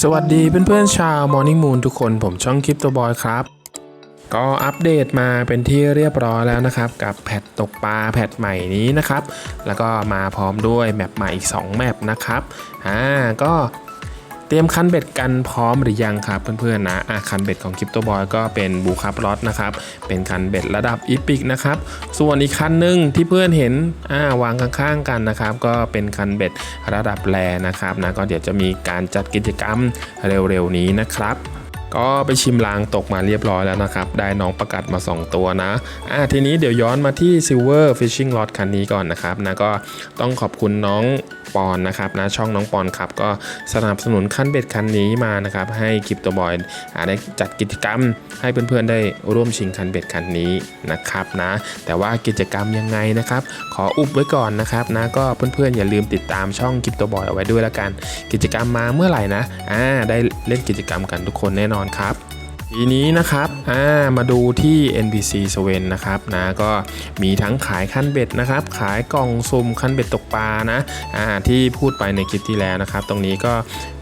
สวัสดีเพื่อนๆชาว Morning Moon ทุกคนผมช่องคลิปตัวบอยครับ ก็อัปเดตมาเป็นที่เรียบร้อยแล้วนะครับ กับแพทตกปลาแพทใหม่นี้นะครับ แล้วก็มาพร้อมด้วยแมปใหม่อีก 2 แมปนะครับอ่าก็ เตรียมคันเบ็ดกันพร้อมหรือยังครับเพื่อนๆนะอะคันเบ็ดของคริปโตบอยก็เป็นบูคับลอตนะครับ เป็นคันเบ็ดระดับอีพิกนะครับ ส่วนอีกคันหนึ่งที่เพื่อนเห็นอ่าวางข้างๆกันนะครับ ก็เป็นคันเบ็ดระดับแรนะครับนะก็เดี๋ยวจะมีการจัดกิจกรรมเร็วๆนี้นะครับ ก็ไปชิมลางตกมาเรียบร้อยแล้วนะครับ ได้น้องประกัดมา 2 ตัวนะอะทีนี้เดี๋ยวย้อนมาที่ Silver Fishing Rod คันนี้ก่อนนะครับนะก็ต้องขอบคุณน้องปอนนะครับนะช่องน้องปอนครับก็สนับสนุนคันเบ็ดคันนี้มานะครับให้คลิปตัวบอยได้จัดกิจกรรมให้เพื่อนๆได้ร่วมชิงคันเบ็ดคันนี้นะครับนะแต่ว่ากิจกรรมยังไงนะครับ ขออุบไว้ก่อนนะครับนะก็เพื่อนๆอย่าลืมติดตามช่องคลิปตัวบอยเอาไว้ด้วยละกัน กิจกรรมมาเมื่อไหร่นะอ่าได้เล่นกิจกรรมกันทุกคนแน่นอนครับ ทีนี้นะครับามาดูที่ NPC สเวนนะครับนะก็มีทั้งขายคันเบ็ดนะครับ ขายกล่องซุ่มคันเบ็ดตกปลานะาที่พูดไปในคลิปที่แล้วนะครับ ตรงนี้ก็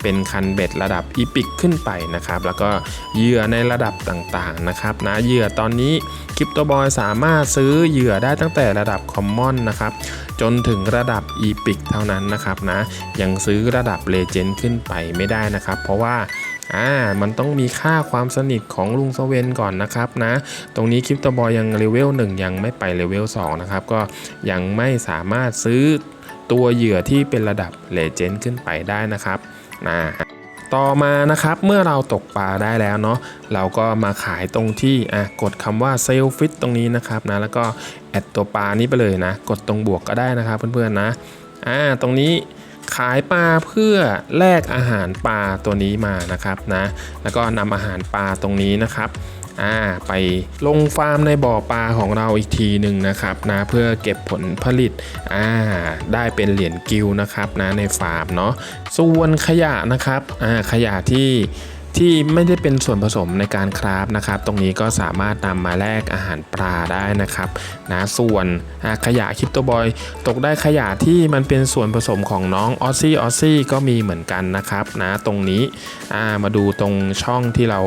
เป็นคันเบ็ดระดับอีพิกขึ้นไปนะครับ แล้วก็เหยื่อในระดับต่างๆนะครับนะเหยื่อตอนนี้คริปโตบอยสามารถซื้อเหยื่อได้ตั้งแต่ระดับคอมมอนนะครับจนถึงระดับอีพิกเท่านั้นนะครับนะยังซื้อระดับเลเจนด์ขึ้นไปไม่ได้นะครับ เพราะว่า อ่ามันต้องมีค่าความสนิทของลุงสเวนก่อนนะครับนะ ตรงนี้คริปตบอยยังเลเวล1ยังไม่ไปเลเวล2นะครับ ก็ยังไม่สามารถซื้อตัวเหยื่อที่เป็นระดับเลเจนด์ขึ้นไปได้นะครับนะต่อมานะครับเมื่อเราตกปลาได้แล้วเนาะเราก็มาขายตรงที่อะกดคำว่าเซลฟิตตรงนี้นะครับนะแล้วก็แอดตัวปลานี้ไปเลยนะ กดตรงบวกก็ได้นะครับเพื่อนๆนะอ่าตรงนี้ ขายปลาเพื่อแลกอาหารปลาตัวนี้มานะครับนะแล้วก็นำอาหารปลาตรงนี้นะครับอ่าไปลงฟาร์มในบ่อปลาของเราอีกทีหนึ่งนะครับนะเพื่อเก็บผลผลิตอ่าได้เป็นเหรียญกิวนะครับนะในฟาร์มเนาะส่วนขยะนะครับอ่าขยะที่ ที่ไม่ได้เป็นส่วนผสมในการคราฟนะครับ ตรงนี้ก็สามารถนำมาแลกอาหารปลาได้นะครับนะส่วนขยะคริปโตบอยตกได้ขยะที่มันเป็นส่วนผสมของน้องออซซี่ออซซี่ก็มีเหมือนกันนะครับนะตรงนี้ามาดูตรงช่องที่เรา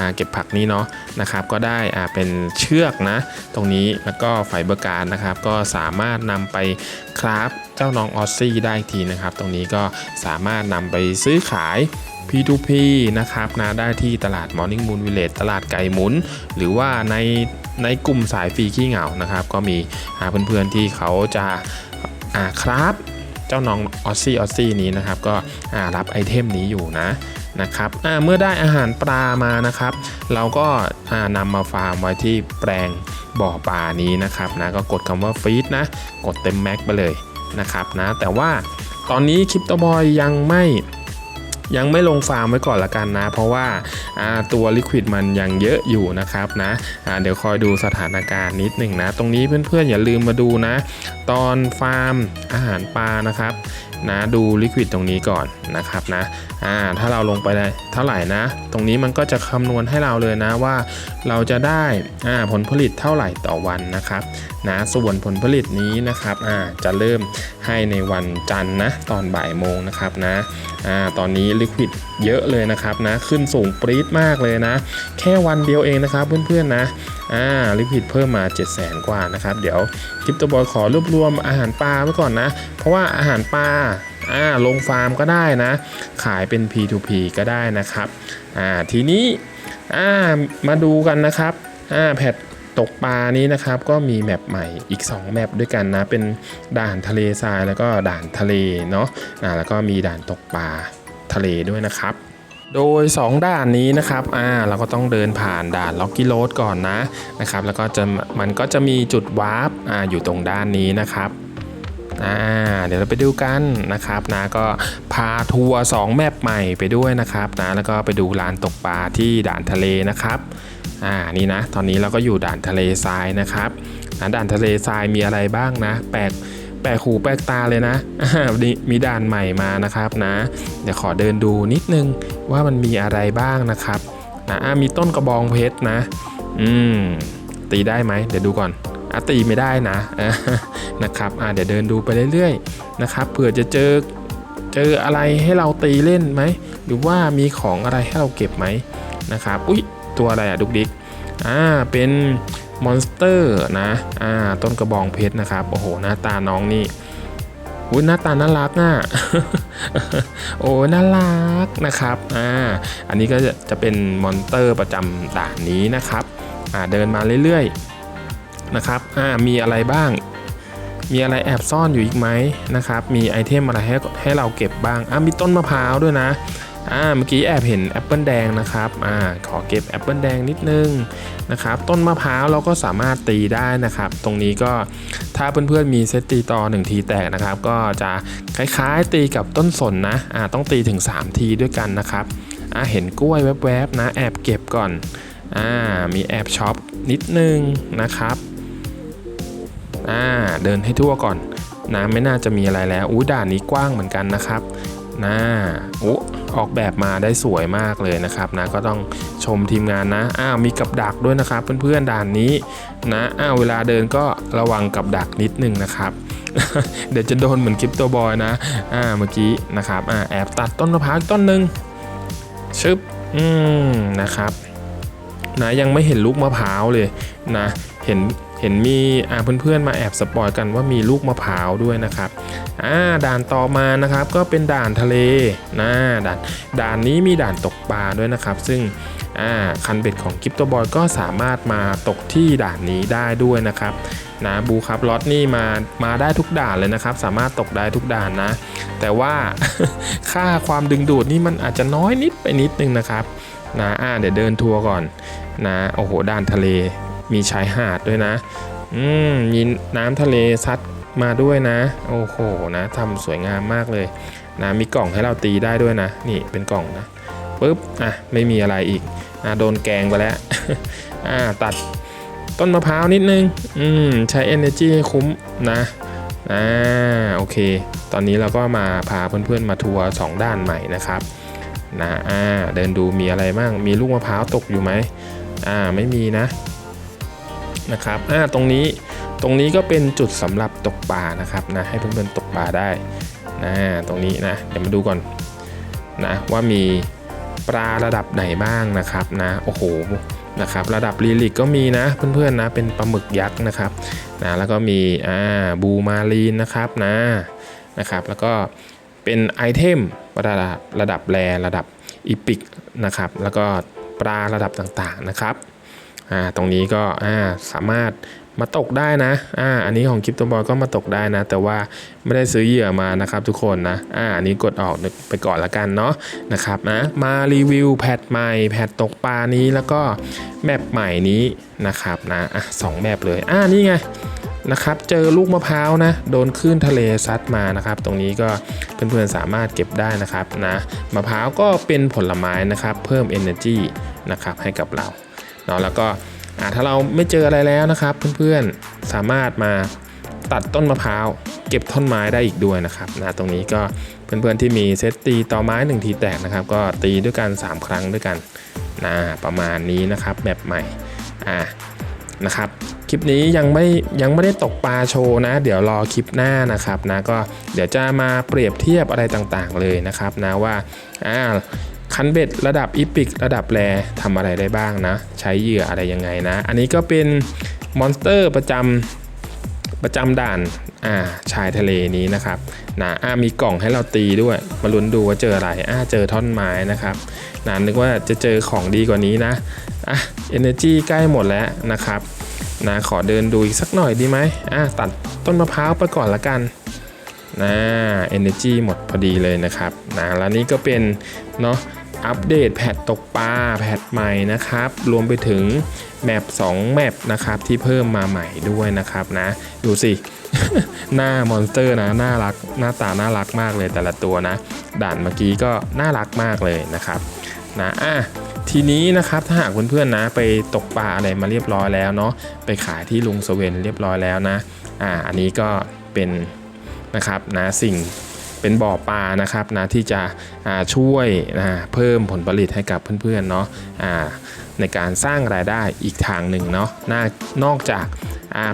าเก็บผักนี้เนาะนะครับ ก็ได้เป็นเชือกนะ ตรงนี้แล้วก็ไฟเบอร์การนะครับ ก็สามารถนำไปคราฟเจ้าน้องออซซี่ได้ทีนะครับ ตรงนี้ก็สามารถนำไปซื้อขาย P2P นะครับนะได้ที่ตลาด Morning Moon Village ตลาดไก่หมุน หรือว่าในในกลุ่มสายฟรีขี้เหงานะครับ ก็มีหาเพื่อนๆที่เขาจะอ่าครับเจ้าน้องออซซี่ออซซี่นี้นะครับ ก็อ่ารับไอเทมนี้อยู่นะนะครับอ่าเมื่อได้อาหารปลามานะครับ เราก็นำมาฟาร์มไว้ที่แปลงบ่อปลานี้นะครับนะก็กดคำว่าฟีดนะ กดเต็มแม็กไปเลยนะครับนะแต่ว่าตอนนี้คริปโตบอยยังไม่ ยังไม่ลงฟาร์มไว้ก่อนละกันนะ เพราะว่าตัวลิควิดมันยังเยอะอยู่นะครับนะเดี๋ยวคอยดูสถานการณ์นิดหนึ่งนะ ตรงนี้เพื่อนๆอย่าลืมมาดูนะ ตอนฟาร์มอาหารปลานะครับ นะดูลิควิดตรงนี้ก่อนนะครับนะอ่าถ้าเราลงไปได้เท่าไหร่นะ ตรงนี้มันก็จะคำนวณให้เราเลยนะว่า เราจะได้อ่าผลผลิตเท่าไหร่ต่อวันนะครับนะส่วนผลผลิตนี้นะครับอ่าจะเริ่มให้ในวันจันทร์นะตอนบ่ายโมงนะครับนะอ่าตอนนี้ลิควิด เยอะเลยนะครับนะขึ้นสูงปรี๊ดมากเลยนะ แค่วันเดียวเองนะครับเพื่อนๆนะอ่าลิควิดเพิ่มมา 7 0 0 0 0 กว่านะครับ เดี๋ยวคริปโตบอยขอรวบรวมอาหารปลาไว้ก่อนนะ เพราะว่าอาหารปลาอ่าลงฟาร์มก็ได้นะ ขายเป็น P2P ก็ได้นะครับอ่าทีนี้อ่ามาดูกันนะครับอ่าแพทตกปลานี้นะครับก็มีแมปใหม่อีก 2 แมปด้วยกันนะ เป็นด่านทะเลทรายแล้วก็ด่านทะเลเนาะอ่าแล้วก็มีด่านตกปลาะเลด้วยนะครับ โดย 2 ด่านนี้นะครับอ่าเราก็ต้องเดินผ่านด่านล็อกกี้โรดก่อนนะนะครับ แล้วก็จะมันก็จะมีจุดวาร์ปอ่าอยู่ตรงด้านนี้นะครับอ่าเดี๋ยวเราไปดูกันนะครับนะก็พาทัวร์2แมปใหม่ไปด้วยนะครับนะแล้วก็ไปดูลานตกปลาที่ด่านทะเลนะครับอ่านี่นะ ตอนนี้เราก็อยู่ด่านทะเลทรายนะครับนะด่านทะเลทรายมีอะไรบ้างนะแปลก แปลกหูแปลกตาเลยนะนี่มีด่านใหม่มานะครับนะ เดี๋ยวขอเดินดูนิดนึงว่ามันมีอะไรบ้างนะครับนะอ่ามีต้นกระบองเพชรนะ อืม ตีได้ไหม เดี๋ยวดูก่อนอะตีไม่ได้นะนะครับอ่าเดี๋ยวเดินดูไปเรื่อยๆนะครับเผื่อจะเจอเจออะไรให้เราตีเล่นไหม หรือว่ามีของอะไรให้เราเก็บไหมนะครับ อุ๊ย ตัวอะไรอะดุกดิกอ่าเป็น มอนสเตอร์นะอ่าต้นกระบองเพชรนะครับ โอ้โห หน้าตาน้องนี่อุ้ยหน้าตาน่ารักอะโอ้น่ารักนะครับอ่าอันนี้ก็จะจะเป็นมอนสเตอร์ประจำด่านนี้นะครับอ่าเดินมาเรื่อยๆนะครับอ่ามีอะไรบ้าง มีอะไรแอบซ่อนอยู่อีกไหมนะครับ มีไอเทมอะไรให้ให้เราเก็บบ้างอะมีต้นมะพร้าวด้วยนะ อ่าเมื่อกี้แอบเห็นแอปเปิลแดงนะครับอ่าขอเก็บแอปเปิลแดงนิดนึงนะครับต้นมะพร้าวเราก็สามารถตีได้นะครับ ตรงนี้ก็ถ้าเพื่อนๆมีเซตตีต่อ1ทีแตกนะครับ ก็จะคล้ายๆตีกับต้นสนนะอ่าต้องตีถึง 3 ทีด้วยกันนะครับอ่าเห็นกล้วยแวบๆนะแอบเก็บก่อนอ่ามีแอบช็อปนิดนึงนะครับอ่าเดินให้ทั่วก่อนนะไม่น่าจะมีอะไรแล้วอู้ด่านนี้กว้างเหมือนกันนะครับนะอู้ ออกแบบมาได้สวยมากเลยนะครับนะก็ต้องชมทีมงานนะอ้าวมีกับดักด้วยนะครับ เพื่อนๆด่านนี้นะอ้าวเวลาเดินก็ระวังกับดักนิดนึงนะครับ เดี๋ยวจะโดนเหมือนคลิปตัวบอยนะอ่าเมื่อกี้นะครับอ่าแอบตัดต้นมะพร้าวอีกต้นหนึ่งชึบอืมนะครับนะยังไม่เห็นลูกมะพร้าวเลยนะ เห็น เห็นมีเพื่อนๆมาแอบสปอยกันว่ามีลูกมะพร้าวด้วยนะครับอ่าด่านต่อมานะครับก็เป็นด่านทะเลนะด่านด่านนี้มีด่านตกปลาด้วยนะครับ ซึ่งอ่าคันเบ็ดของกิฟต์บอยก็สามารถมาตกที่ด่านนี้ได้ด้วยนะครับนะบูครับล็อตนี่มามาได้ทุกด่านเลยนะครับ สามารถตกได้ทุกด่านนะ แต่ว่าค่าความดึงดูดนี่มันอาจจะน้อยนิดไปนิดนึงนะครับนะอ่าเดี๋ยวเดินทัวร์ก่อนนะโอ้โหด่านทะเล มีชายหาดด้วยนะ อืมมีน้ำทะเลซัดมาด้วยนะ โอ้โหนะทำสวยงามมากเลยนะมีกล่องให้เราตีได้ด้วยนะ นี่เป็นกล่องนะปุ๊บอะไม่มีอะไรอีกอะโดนแกงไปแล้วอ่าตัดต้นมะพร้าวนิดนึง อืมใช้ energy ให้คุ้มนะอ่าโอเค ตอนนี้เราก็มาพาเพื่อนๆมาทัวร์สองด้านใหม่นะครับนะอ่าเดินดูมีอะไรบ้างมีลูกมะพร้าวตกอยู่ไหมอ่าไม่มีนะ นะครับอ่าตรงนี้ตรงนี้ก็เป็นจุดสำหรับตกปลานะครับนะให้เพื่อนๆตกปลาได้นะตรงนี้นะเดี๋ยวมาดูก่อนนะว่ามีปลาระดับไหนบ้างนะครับนะโอ้โหนะครับระดับลีลิกก็มีนะเพื่อนๆนะเป็นปลาหมึกยักษ์นะครับนะแล้วก็มีอ่าบูมารีนนะครับนะนะครับ แล้วก็เป็นไอเทมระดับระดับแรระดับอีพิกนะครับแล้วก็ปลาระดับต่างๆนะครับ อ่าตรงนี้ก็อ่าสามารถมาตกได้นะอ่าอันนี้ของคลิปตัวบอยก็มาตกได้นะ แต่ว่าไม่ได้ซื้อเหยื่อมานะครับทุกคนนะอ่าอันนี้กดออกไปก่อนละกันเนาะนะครับนะมารีวิวแพทใหม่แพทตกปลานี้แล้วก็แมปใหม่นี้นะครับนะอะสองแมปเลยอ่านี่ไงนะครับเจอลูกมะพร้าวนะโดนคลื่นทะเลซัดมานะครับ ตรงนี้ก็เพื่อนๆสามารถเก็บได้นะครับนะมะพร้าวก็เป็นผลไม้นะครับ เพิ่ม energy นะครับให้กับเรา เนาะแล้วก็ถ้าเราไม่เจออะไรแล้วนะครับ เพื่อนๆสามารถมาตัดต้นมะพร้าวเก็บท่อนไม้ได้อีกด้วยนะครับนะตรงนี้ก็เพื่อนๆที่มีเซตตีต่อไม้1ทีแตกนะครับ ก็ตีด้วยกัน 3 ครั้งด้วยกันนะประมาณนี้นะครับแบบใหม่อ่านะครับคลิปนี้ยังไม่ยังไม่ได้ตกปลาโชว์นะ เดี๋ยวรอคลิปหน้านะครับนะก็เดี๋ยวจะมาเปรียบเทียบอะไรต่างๆเลยนะครับนะว่าอ่า คันเบ็ดระดับอีพิกระดับแรทำอะไรได้บ้างนะ ใช้เหยื่ออะไรยังไงนะ อันนี้ก็เป็นมอนสเตอร์ประจำประจำด่านอ่าชายทะเลนี้นะครับนะอ่ามีกล่องให้เราตีด้วย มาลุ้นดูว่าเจออะไรอ่าเจอท่อนไม้นะครับนะนึกว่าจะเจอของดีกว่านี้นะอะ energy ใกล้หมดแล้วนะครับนะขอเดินดูอีกสักหน่อยดีไหมอ่าตัดต้นมะพร้าวไปก่อนละกันนะ energy หมดพอดีเลยนะครับนะแล้วนี่ก็เป็นเนาะ อัปเดตแพทตกปลาแพทใหม่นะครับ รวมไปถึงแมป2แมปนะครับที่เพิ่มมาใหม่ด้วยนะครับนะ ดูสิ หน้ามอนสเตอร์นะน่ารักหน้าตาน่ารักมากเลยแต่ละตัวนะ ด่านเมื่อกี้ก็น่ารักมากเลยนะครับนะอะทีนี้นะครับถ้าหากเพื่อนๆนะไปตกปลาอะไรมาเรียบร้อยแล้วเนาะไปขายที่ลุงสเวนเรียบร้อยแล้วนะอ่าอันนี้ก็เป็นนะครับนะสิ่ง เป็นบ่อปลานะครับนะที่จะช่วยนะเพิ่มผลผลิตให้กับเพื่อนๆเนาะในการสร้างรายได้อีกทางหนึ่งเนาะนอกจาก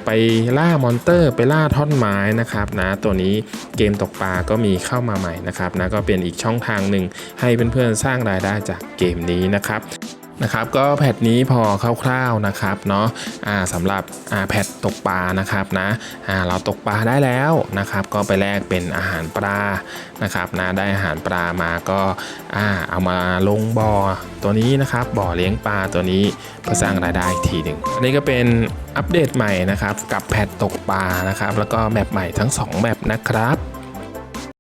ไปล่ามอนเตอร์ ไปล่าท่อนไม้นะครับนะตัวนี้เกมตกปลาก็มีเข้ามาใหม่นะครับนะก็เป็นอีกช่องทางหนึ่งให้เพื่อนๆสร้างรายได้จากเกมนี้นะครับ นะครับก็แพทนี้พอคร่าวๆนะครับเนาะอ่าสำหรับอ่าแพทตกปลานะครับนะอ่าเราตกปลาได้แล้วนะครับ ก็ไปแลกเป็นอาหารปลานะครับนะได้อาหารปลามาก็อ่าเอามาลงบ่อตัวนี้นะครับบ่อเลี้ยงปลาตัวนี้เพื่อสร้างรายได้อีกทีหนึ่งอันนี้ก็เป็นอัปเดตใหม่นะครับกับแพทตกปลานะครับ แล้วก็แมปใหม่ทั้งสองแมปนะครับ